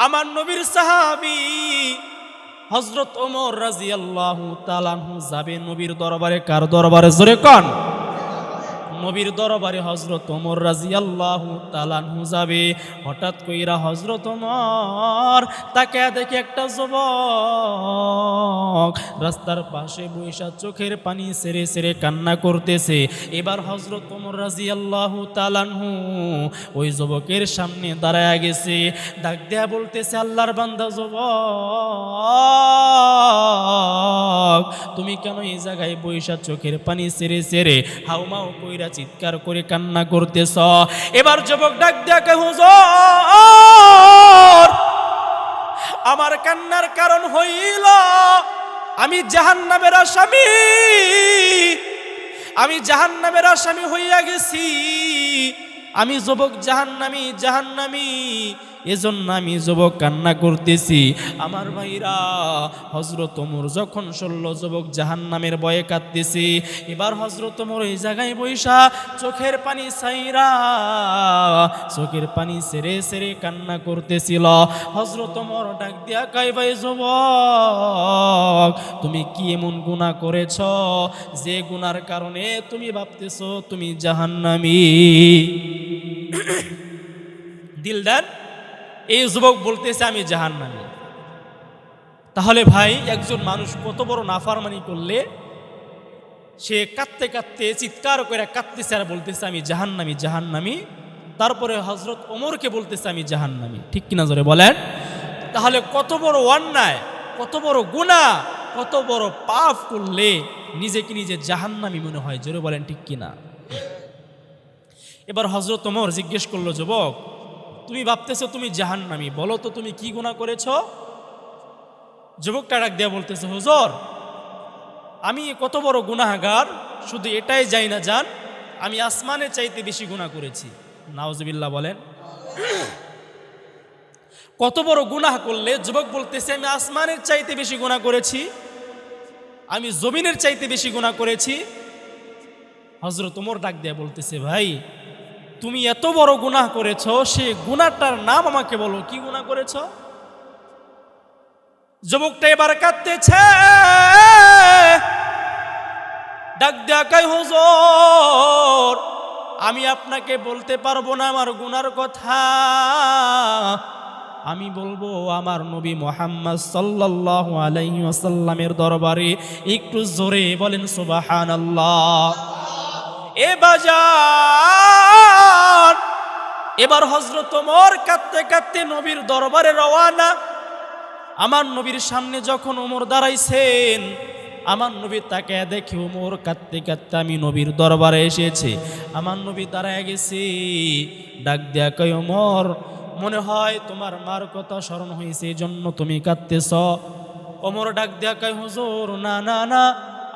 আমার নবীর সাহাবি হজরত ওমর আল্লাহ তালানহু যাবে নবীর দরবারে কার দরবারে? জোরে কন। নবীর দরবারে হজরত ওমর রাজি আল্লাহ তালানহু যাবে। হঠাৎ কইরা হজরত ওমর তাকে দেখে একটা যুবক রাস্তার পাশে বৈশা চোখের পানি সেরে সেরে কান্না করতেছে। এবার হজরত ওমর রাজি আল্লাহ তালানহু ওই যুবকের সামনে দাঁড়ায় গেছে। ডাক দেয়া বলতেছে, আল্লাহর বান্দা যুবক, তুমি কেন এই জায়গায় বৈশা চোখের পানি সেরে সেরে হাউমাউ কইরা চিৎকার করে কান্না করতেছ। এবার যুবক ডাক দেখে হুজুর, আমার কান্নার কারণ হইল, আমি জাহান্নামের আসামি, আমি জাহান্নামের আসামি হইয়া গেছি, আমি যুবক জাহান্নামি জাহান্নামি এজন্য আমি যুবক কান্না করতেছি। আমার ভাইরা হজরত ওমর যখন ষোল যুবক জাহান্নামের বয়ে কাঁদতেছি, এবার হজরত ওমর এই জায়গায় বৈশা চোখের পানি সাইরা চোখের পানি সেরে সেরে কান্না করতেছিল। হজরত ডাক দিয়া কাই ভাই যুবক, তুমি কি এমন গুনাহ করেছ? যে গুনার কারণে তুমি ভাবতেছ তুমি জাহান্নামী? দিলদার এই যুবক বলতেছে, আমি জাহান্নামী। তাহলে ভাই, একজন মানুষ কত বড় নাফারমানি করলে, সে কাঁদতে কাঁদতে, চিৎকার করে কাঁদতেছে আর বলতেছে, আমি জাহান্নামী জাহান্নামী। তারপরে হজরত ওমরকে বলতেছে, আমি জাহান্নামী। ঠিক কিনা জোরে বলেন? তাহলে কত বড় অন্যায়, কত বড় গুণা কত বড় পাপ করলে নিজেকে নিজে জাহান্নামী মনে হয়? জোরে বলেন ঠিক কিনা? এবার হজরত ওমর জিজ্ঞেস করল, যুবক তুমি ভাবতেছো তুমি জাহান্নামী, বলো তো তুমি কি গুণা করেছ? যুবকটা ডাক দেয়া বলতেছে, হুজুর, আমি কত বড় গুনাহগার, শুধু এটাই যাই না জান, আমি আসমানের চাইতে বেশি গুনাহ করেছি। নাওজবিল্লাহ বলেন। কত বড় গুনাহ করলে যুবক বলতেছে, আমি আসমানের চাইতে বেশি গুণা করেছি, আমি জমিনের চাইতে বেশি গুনাহ করেছি। হজরত ওমর ডাক দেয়া বলতেছে, ভাই তুমি এত বড় গুনাহ করেছ, সে গুনাহটার নাম আমাকে বলো, কি গুনাহ করেছ? যুবকটা এবার কাঁদতেছে। ডাক দেখাই হুজুর, আমি আপনাকে বলতে পারব না আমার গুনার কথা। আমি বলব, আমার নবী মোহাম্মদ সাল্লাল্লাহু আলাইহি ওয়াসাল্লামের দরবারে একটু জোরে বলেন, সুবহানাল্লাহ। এ বাজার এবার হজরত ওমর কাঁদতে কাঁদতে নবীর দরবারে রওয়ানা। আমার নবীর সামনে যখন ওমর দাঁড়াইছেন, আমার নবী তাকে দেখে ওমর কাঁদতে কাঁদতে আমি নবীর দরবারে এসেছে। আমার নবী দাঁড়ায় গেছি, ডাক দেয়া কই ওমর, মনে হয় তোমার মার কথা স্মরণ হয়েছে এই জন্য তুমি কাঁদতেছ। ওমর ডাক দেয়া কই হুজুর, না না না,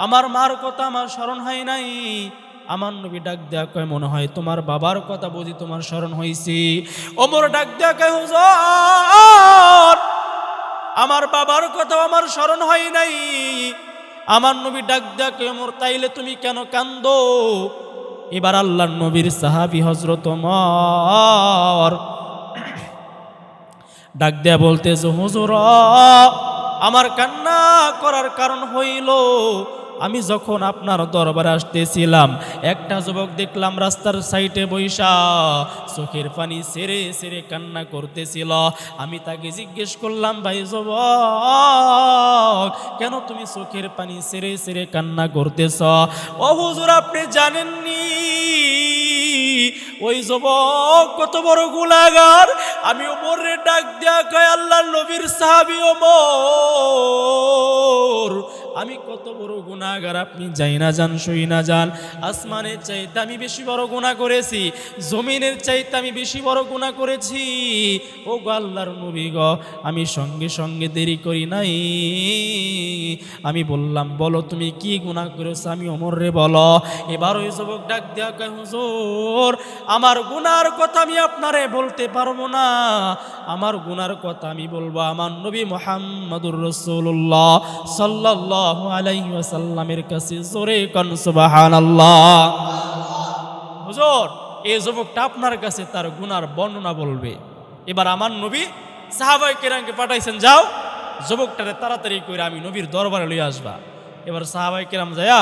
আমার মার কথা আমার স্মরণ হয় নাই। আমার নবী ডাক দেয়া কয়, মনে হয় তোমার বাবার কথা বুঝি তোমার স্মরণ হয়েছে ওমর ডাক দেয়া কয়, হুজুর, আমার বাবার কথা আমার স্মরণ হয় নাই। আমার নবী ডাক দেয়া কয়, ওমর, তাইলে তুমি কেন কান্দো? এবার আল্লাহর নবীর সাহাবি হজরত ওমর ডাক দেয়া বলতেছে, হুজুর, আমার কান্না করার কারণ হইল আমি যখন আপনার দরবারে আসতেছিলাম, একটা যুবক দেখলাম রাস্তার সাইডে বৈশা চোখের পানি সেরে সেরে কান্না করতেছিল। আমি তাকে জিজ্ঞেস করলাম, ভাই যুবক, কেন তুমি চোখের পানি সেরে সেরে কান্না করতেছ? ও হুজুর, আপনি জানেননি, ওই যুবক কত বড় গুলাগার আমি ওমরে ডাক দেয়া কয় আল্লাহ নবীর সাহাবি ওমর। আমি কত বড় গুণাগার আপনি যাই না যান সই না যান। আসমানের চাইতে আমি বেশি বড় গুণা করেছি, জমিনের চাইতে আমি বেশি বড় গুণা করেছি। ও গো আল্লাহর নবী গ, আমি সঙ্গে সঙ্গে দেরি করি নাই। আমি বললাম, বলো তুমি কি গুণা করেছ? আমি অমর রে বলো। এবার ওই যুবক ডাক দেওয়া কয়, হুজুর, আমার গুনার কথা আমি আপনারে বলতে পারব না। আমার গুনার কথা আমি বলব আমার নবী মোহাম্মদুর রসুল্লাহ সাল্লাল্লাহু কাছে জোরে কন, সুবহানাল্লাহ। এই যুবকটা আপনার কাছে তার গুনার বর্ণনা বলবে। এবার আমার নবী সাহাবাই কেরামকে পাঠাইছেন, যাও, যুবকটারে তাড়াতাড়ি কইরা আমি নবীর দরবারে লইয়া আসবা। এবার সাহাবাই কেরাম যায়া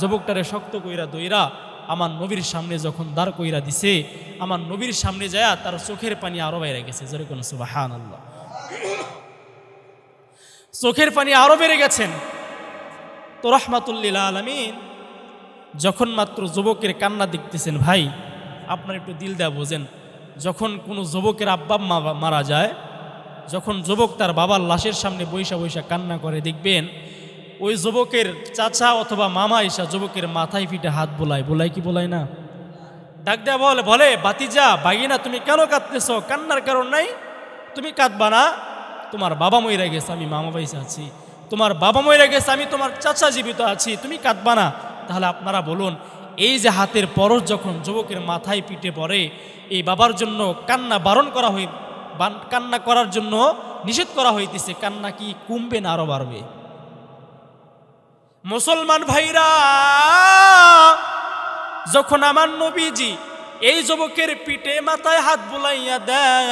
যুবকটারে শক্ত কইরা দইরা আমার নবীর সামনে যখন দাঁড় কইরা দিছে, আমার নবীর সামনে যায়া তার চোখের পানি আরও বাইরে গেছে। যেরকম সুবাহান আল্লাহ চোখের পানি আরও বেড়ে গেছেন। তো রহমাতুল্লিল আলমিন। যখন মাত্র যুবকের কান্না দেখতেছেন, ভাই, আপনার একটু দিল দেয়া বোঝেন। যখন কোনো যুবকের আব্বা মারা যায়, যখন যুবক তার বাবার লাশের সামনে বৈশা বৈশা কান্না করে, দেখবেন ওই যুবকের চাচা অথবা মামা এসা যুবকের মাথায় পিঠে হাত বোলায়। বোলায় কি বোলায় না? ডাক দেয়া বলে বলে, বাতিজা, বাগিনা, তুমি কেন কাঁদতেছ? কান্নার কারণ নাই। তুমি কাঁদবা না। তোমার বাবা মইরা গেছে, আমি মামা বাইসে আছি। তোমার বাবা মইরা গেছে, আমি তোমার চাচা জীবিত আছি, তুমি কাঁদবা না। তাহলে আপনারা বলুন, এই যে হাতের পরশ যখন যুবকের মাথায় পিঠে পড়ে, এই বাবার জন্য কান্না বারণ করা হই কান্না করার জন্য নিষেধ করা হইতেছে, কান্না কি কমবে না আরও বাড়বে? মুসলমান ভাইরা, যখন আমার নবীজি এই যুবকের পিঠে মাথায় হাত বুলাইয়া দেয়,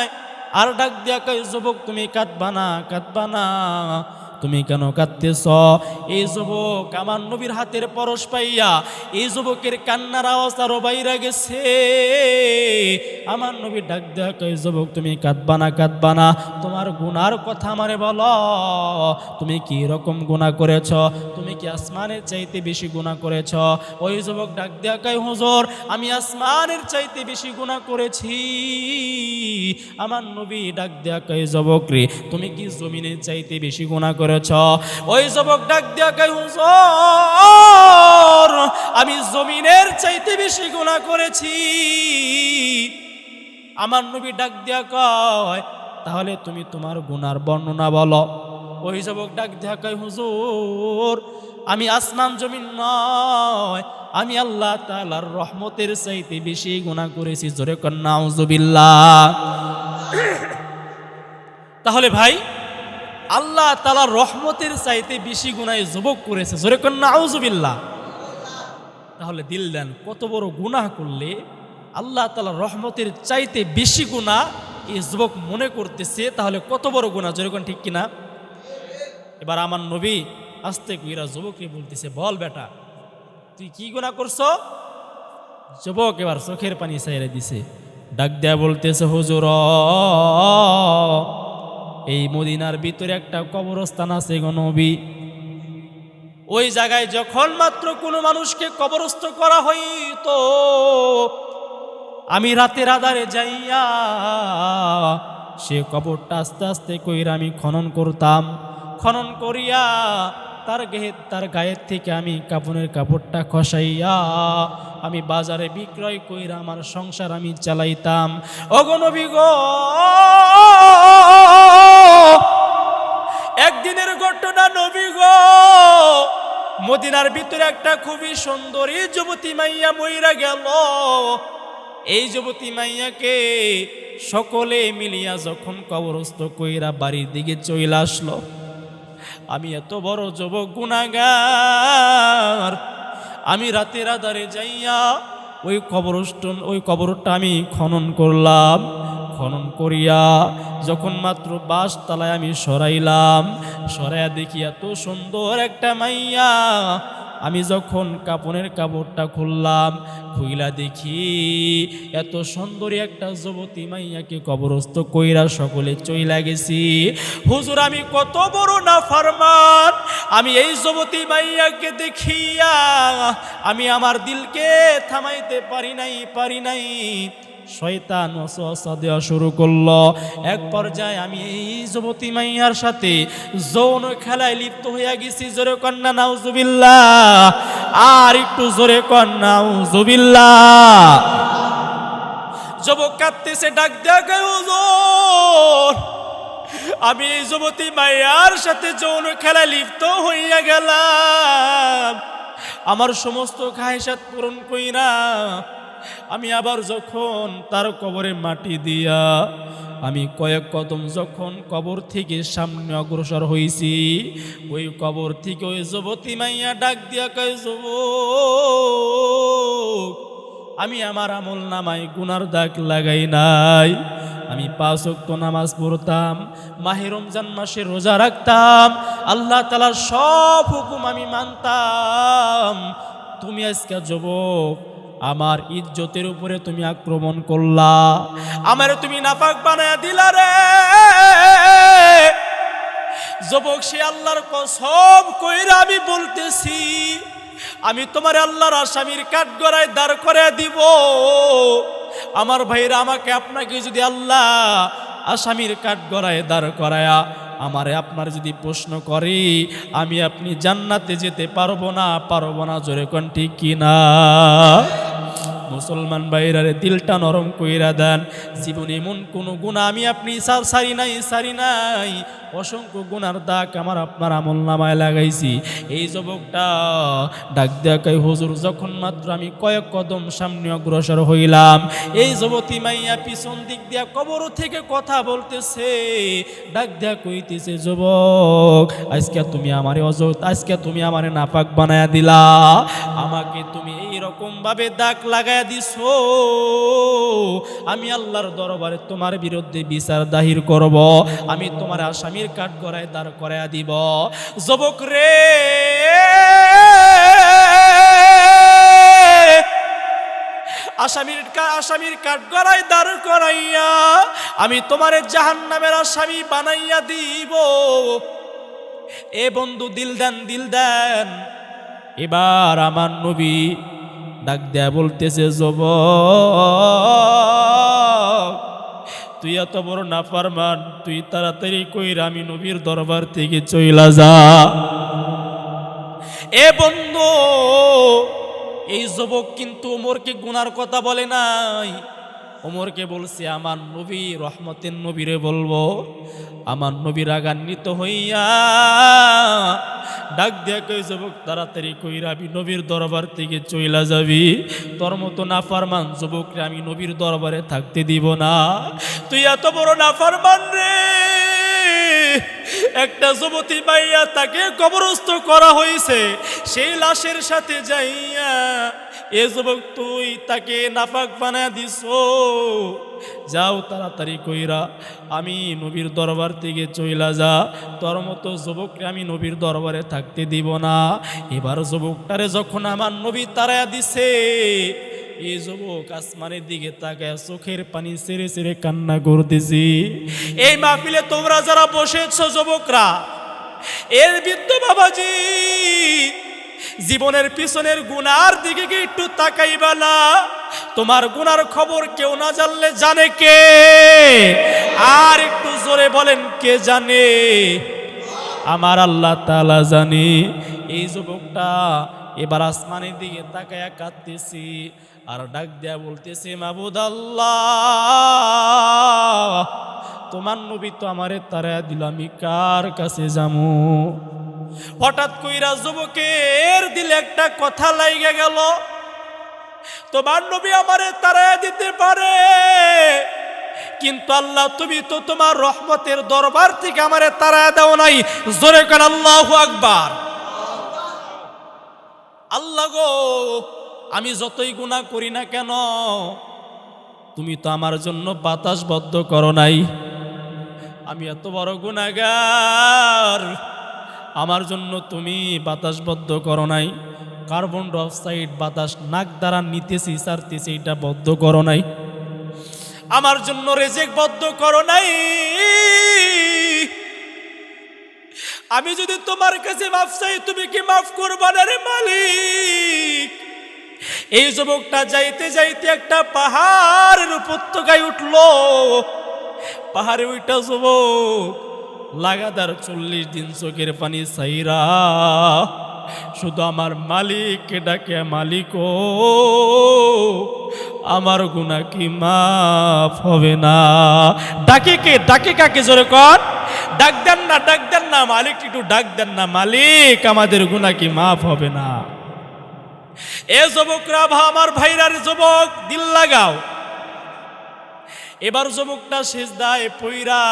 আর ডাক দিয়া যুবক, তুমি কাঁদবা না কাঁদবা না। তুমি কেন কাঁদতেছ? এই যুবক আমার নবীর হাতের পরশ পাইয়া, এই যুবকের কান্নার আওয়াজ আরও বাইরা গেছে। আমার নবীর ডাক দেয়া কয়, যুবক, তুমি কাঁদবা না কাঁদবা না। তোমার গুনার কথা আমারে বলো। তুমি কি রকম গুণা করেছ? তুমি কি আসমানের চাইতে বেশি গুণা করেছ? ওই যুবক ডাক কয়, হুজুর, আমি আসমানের চাইতে বেশি গুণা করেছি। আমার নবী ডাক দেয়া কয়, যুবক রে, তুমি কি জমিনের চাইতে বেশি গুণা করেছ? ওই যুবক ডাক দেয়া কয়, হুজুর, আমি জমিনের চাইতে বেশি গুণা করেছি। আমার নবী ডাক দেয়া কয়, তাহলে তুমি তোমার গুনার বর্ণনা বলো। ওই যুবক ডাক দেয়া কয়, হুজুর, আমি আসমান জমিন নয় আমি আল্লাহ তাআলার রহমতের চাইতে বেশি গুণা করেছি, জোরে কন্যা আউজুবিল্লাহ তাহলে ভাই, আল্লাহ তাআলার রহমতের চাইতে বেশি গুনায় যুবক করেছে, জোরে কন্যা আউজুবিল্লাহ তাহলে দিল দেন, কত বড় গুনাহ করলে আল্লাহ তালা রহমতের চাইতে বেশি গুণা এই যুবক মনে করতেছে, তাহলে কত বড় গুণা যেরকম ঠিক কিনা? এবার আমার নবী আস্তে কুইরা যুবককে বলতেছে, বল বেটা তুই কি গুণা করছ? যুবক এবার চোখের পানি সাইরে দিছে। ডাক দেয়া বলতেছে, হুজুর, এই মদিনার ভিতরে একটা কবরস্থান আছে গো নবী। ওই জায়গায় যখন মাত্র কোনো মানুষকে কবরস্থ করা হইতো, আমি রাতের আধারে যাইয়া সে কবরটা আস্তে আস্তে কইরা আমি খনন করতাম। খনন করিয়া তার গায়ে তার গায়ের থেকে আমি কাপড়ের কাপড়টা খসাইয়া, আমি বাজারে বিক্রয় কইরা আমার সংসার আমি চালাইতাম। অগনবী গো! একদিনের ঘটনা নবী মদিনার ভিতরে একটা খুবই সুন্দরী যুবতী মাইয়া মইরা গেল। এই যুবতী মাইয়াকে সকলে মিলিয়া যখন কবরস্থ কইরা বাড়ির দিকে চইলা আসলো। আমি এত বড় যুবক, গুণাগার। আমি রাতের আধারে যাইয়া ওই কবরস্টন ওই কবরটা আমি খনন করলাম। খনন করিয়া যখন মাত্র বাস তালায় আমি সরাইলাম, সরাইয়া দেখি এত সুন্দর একটা মাইয়া। আমি যখন কাপনের কাপড়টা খুললাম, খুইলা দেখি এত সুন্দরী একটা যুবতী মাইয়াকে কবরস্থ কইরা সকলে চইলা গেছি। হুজুর, আমি কত বড় না ফারমান আমি এই যুবতী মাইয়াকে দেখিয়া আমি আমার দিলকে থামাইতে পারি নাই পারি নাই। শয়তান ওসওয়াসা দেওয়া শুরু করল। এক পর্যায়ে আমি এই যুবতী মাইয়ার সাথে যৌন খেলায় লিপ্ত হইয়া গেছি। জোরে কন্যা, নাউজুবিল্লাহ। আর একটু জোরে কন্যা, নাউজুবিল্লাহ। যুবক কাঁদতেছে, ডাক দেয়া গেল আমি এই যুবতী মাইয়ার সাথে যৌন খেলায় লিপ্ত হইয়া গেলাম। আমার সমস্ত খায়সাত পূরণ কইরা আমি আবার যখন তার কবরে মাটি দিয়া, আমি কয়েক কদম যখন কবর থেকে সামনে অগ্রসর হইছি, ওই কবর থেকে ওই যুবতী মাইয়া ডাক দিয়া কয়, যুবক, আমি আমার আমল নামায় গুনার দাগ লাগাই নাই। আমি পাঁচ ওয়াক্ত নামাজ পড়তাম, মাহে রমজান মাসে রোজা রাখতাম, আল্লাহ তালার সব হুকুম আমি মানতাম। তুমি আজকে যুবক আমার ইজ্জতের উপরে তুমি আক্রমণ করলা। আমার তুমি নাপাক বানায় দিলা রে। যুবক, সে আল্লাহর কসম কইরা আমি বলতেছি, আমি তোমার আল্লাহর আসামির কাঠগড়ায় দাঁড় করে দিব। আমার ভাইরা আমাকে আপনাকে যদি আল্লাহ আসামির কাঠগড়ায় দাঁড় করায়া আমারে আপনার যদি প্রশ্ন করে, আমি আপনি জান্নাতে যেতে পারব না? পারব না? জোরে কোন ঠিক কিনা? মুসলমান বাইরারে দিলটা নরম কইরা দেন। জীবনে এমন কোনো গুণ আমি আপনি সার নাই, সারি নাই। অসংখ্য গুণার দাগ আমার আপনার আমল নামায় লাগাইছি। এই যুবকটা ডাক দেখাই হুজুর, যখন মাত্র আমি কয়েক কদম সামনে অগ্রসর হইলাম, এই যুবতী মাইয়া পিছন দিক দিয়া কবর থেকে কথা বলতেছে। ডাক দেয়া কইতেছে, যুবক, আজকে তুমি আমারে অজত আজকে তুমি আমারে নাপাক বানায়া দিলা। আমাকে তুমি এই রকম ভাবে দাগ লাগায়া দিছো। আমি আল্লাহর দরবারে তোমার বিরুদ্ধে বিচার দাহির করব। আমি তোমার আসামির কাঠ করায় দাঁড় করায়া দিব। যুবক রে! আসামির আসামির কাঠ গড়াই দাঁড় করাইয়া আমি তোমার জাহান নামের আসামি বানাইয়া দিব। এ বন্ধু, দিল দেন দিল দেন। এবার আমার নবী ডাক দেয়া বলতেছে জব তুই এত বড় নাফারমান, তুই তাড়াতাড়ি কই আমি নবীর দরবার থেকে চইলা যা। এ বন্ধু, এই যুবক কিন্তু ওমরকে গুনার কথা বলে নাই। ওমরকে বলছে, আমার নবী রহমতের নবীরে বলব, আমার নবী রাগান্বিত হইয়া ডাক দিয়া কই যুবক, তাড়াতাড়ি কইরা আমি নবীর দরবার থেকে চইলা যাবি। তোর মতো নাফারমান যুবকরে আমি নবীর দরবারে থাকতে দিব না। তুই এত বড় নাফারমান রে। একটা যুবতী মাইয়া তাকে কবরস্থ করা হয়েছে সেই লাশের সাথে যাইয়া এ যুবক, তুই তাকে নাপাক বানা দিস যাও তাড়াতাড়ি কইরা, আমি নবীর দরবার থেকে চইলা যা। তোর মতো যুবককে আমি নবীর দরবারে থাকতে দিব না। এবার যুবকটারে যখন আমার নবী তারায়া দিছে এই যুবক আসমানের দিকে তাকায় চোখের পানি সেরে সেরে কান্না করতেছি। এই মাহফিলে তোমরা যারা বসেছ যুবকরা, এর বৃদ্ধ বাবাজি জীবনের পিছনের গুনার দিকে কি একটু তাকাইবা না। তোমার গুনার খবর কেউ না জানলে জানে কে? আর একটু জোরে বলেন, কে জানে? আমার আল্লাহ তালা জানি। এই যুবকটা এবার আসমানের দিকে তাকায়া কাঁদতেছি আর ডাক দেয়া বলতেছে, মাবুদ আল্লাহ, তোমার নবী তো আমারে তারা দিল, আমি কার কাছে যামু হঠাৎ কইরা যুবকের দিলে একটা কথা লাইগে গেল, তোমার নবী আমারে তারা দিতে পারে, কিন্তু আল্লাহ তুমি তো তোমার রহমতের দরবার থেকে আমারে তারা দাও নাই। জোরে কান, আল্লাহ আকবার। আল্লাহ গো, আমি যতই গুণা করি না কেন, তুমি তো আমার জন্য বাতাস বদ্ধ করো নাই। আমি এত বড় গুণাগার আমার জন্য তুমি বাতাস বদ্ধ করো নাই। কার্বন ডাইঅক্সাইড বাতাস নাক দ্বারা নিতেছি, সারতেছি, এটা বদ্ধ করো নাই। আমার জন্য রেজেক বদ্ধ করো নাই। আমি যদি তোমার কাছে মাফ চাই, তুমি কি মাফ করবা না রে মালিক? এই যুবকটা যাইতে যাইতে একটা পাহাড়ের উপত্যকায় উঠল। পাহাড়ে ওইটা যুবক লাগাতার চল্লিশ দিন চোখের পানি সাইরা, শুধু আমার মালিককে ডাকে মালিক আমার গুণা কি মাফ হবে না। ডাকে কে? ডাকে কাকে? জোরে কর ডাক দেন না, ডাক দেন না, মালিক একটু ডাক দেন না, মালিক, আমাদের গুণা কি মাফ হবে না। এ যুবকরা ভা আমার ভাইরার যুবক, দিল লাগাও। এবার যুবকটা শেষ দায় পইরা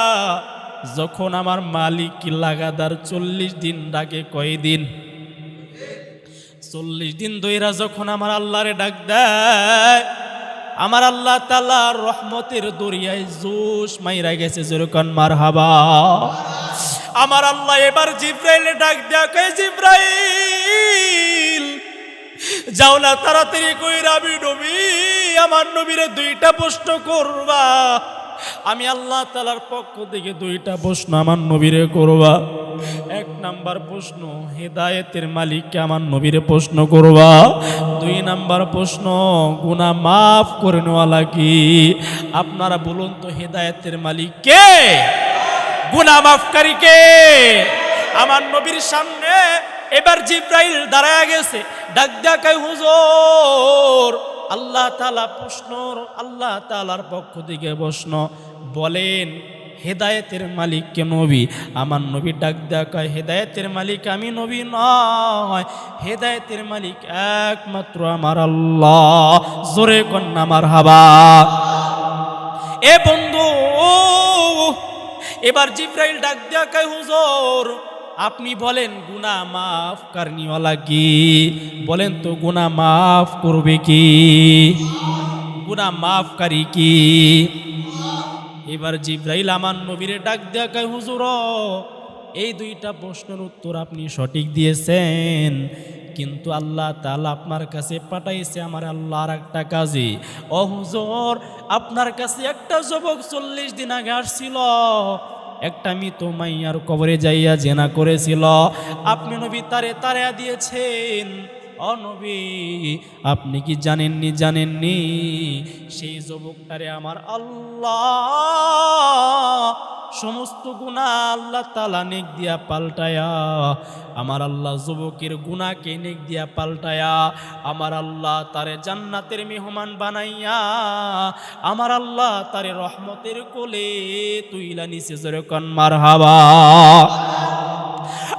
যখন আমার মালিক লাগাতার চল্লিশ দিন ডাকে কয়দিন চল্লিশ দিন দইরা যখন আমার আল্লাহরে ডাক দেয়, আমার আল্লাহ তালার রহমতের দরিয়ায় জোশ মাইরা গেছে যেরকম মার হাবা আমার আল্লাহ এবার জিব্রাইলে ডাক দেয়া কয়, জিব্রাইল, যাও না তাড়াতাড়ি কইরা আমি নবী, আমার নবীরে দুইটা প্রশ্ন করবা। আমি আল্লাহ তালার পক্ষ থেকে দুইটা প্রশ্ন আমার নবীরে করবা। এক নাম্বার প্রশ্ন, হেদায়েতের মালিককে আমার নবীরে প্রশ্ন করবা। দুই নাম্বার প্রশ্ন, গুনাহ মাফ করে নেওয়ালা কি আপনারা বলুন তো, হেদায়েতের মালিক কে? গুনাহ মাফকারী কে? আমার নবীর সামনে এবার জিব্রাইল দাঁড়ায় গেছে। ডাক ডাকাই হুজুর আল্লাহ তালা প্রশ্ন, আল্লাহ তালার পক্ষ থেকে প্রশ্ন, বলেন, হেদায়েতের মালিক কে নবী? আমার নবী ডাক দেখায় হেদায়েতের মালিক আমি নবী নয়। হেদায়েতের মালিক একমাত্র আমার আল্লাহ। জোরে কন্যা আমার হাবা এ বন্ধু, এবার জিব্রাইল ডাক দেয়া কয়, হুজুর আপনি বলেন গুনা মাফ কারনিওয়ালা কি? বলেন তো গুনা মাফ করবে কি? গুনা মাফকারী কি? এবার জিব্রাইল আমার নবীরে ডাক দেয়া কয়, হুজুর, এই দুইটা প্রশ্নের উত্তর আপনি সঠিক দিয়েছেন। কিন্তু আল্লাহ তাআলা আপনার কাছে পাঠাইছে আমার আল্লাহর একটা কাজে। ও হুজুর, আপনার কাছে একটা যুবক চল্লিশ দিন আগে আসছিল। একটা মৃত মাইয়ার কবরে যাইয়া জেনা করেছিল। আপনি নবী তারে তারা দিয়েছেন। অনবী আপনি কি জানেননি জানেননি? সেই যুবকটারে আমার আল্লাহ, সমস্ত গুণা আল্লাহ তালা নেক দিয়া পাল্টায়া, আমার আল্লাহ যুবকের গুণাকে নেক দিয়া পাল্টায়া, আমার আল্লাহ তারে জান্নাতের মেহমান বানাইয়া, আমার আল্লাহ তারে রহমতের কোলে তুইলা নিচে যেরকম মার হাবা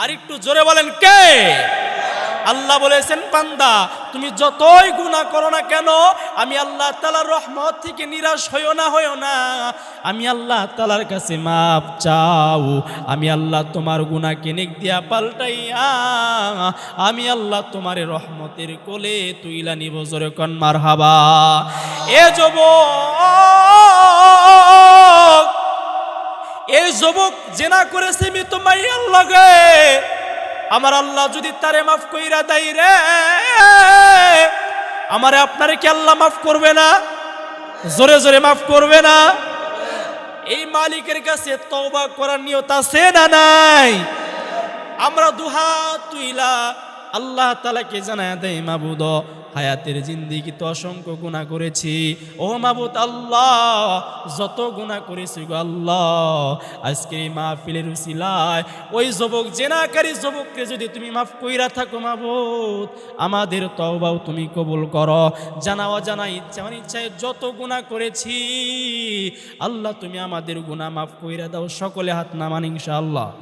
আর একটু জোরে বলেন কে? আল্লাহ বলেছেন পান্দা তুমি যতই গুণা করো না কেন, আমি আল্লাহ তালার রহমত থেকে নিরাশ হইও না হইও না। আমি আল্লাহ তালার কাছে মাপ চাও। আমি আল্লাহ তোমার গুণা কেনেক দিয়া পাল্টাইয়া, আমি আল্লাহ তোমার রহমতের কোলে তুইলা নিব, জোরে কন মার হাবা এ যুবক! এই যুবক জেনা করেছে মৃত মাইয়ার লগে, আমার আল্লাহ যদি তারে মাফ কইরা দেয় রে, আমারে আপনারে কি আল্লাহ মাফ করবে না? জোরে জোরে মাফ করবে না? এই মালিকের কাছে তওবা করার নিয়ত আছে না নাই? আমরা দুহাত তুইলা আল্লাহ তালাকে জানায় দেয় মাবুদ হায়াতের জিন্দিগিতে অসংখ্য গুণা করেছি। ও মাবুত আল্লাহ, যত গুণা করেছি গো আল্লাহ। আজকে এই মাহফিলের উসিলায় ওই যুবক, জেনাকারী যুবককে যদি তুমি মাফ কইরা থাকো মাবুত আমাদের তওবাও তুমি কবুল করো। জানা অজানা ইচ্ছা অনিচ্ছায় যত গুণা করেছি, আল্লাহ তুমি আমাদের গুণা মাফ কইরা দাও, সকলে হাত নামান ইনশাআল্লাহ।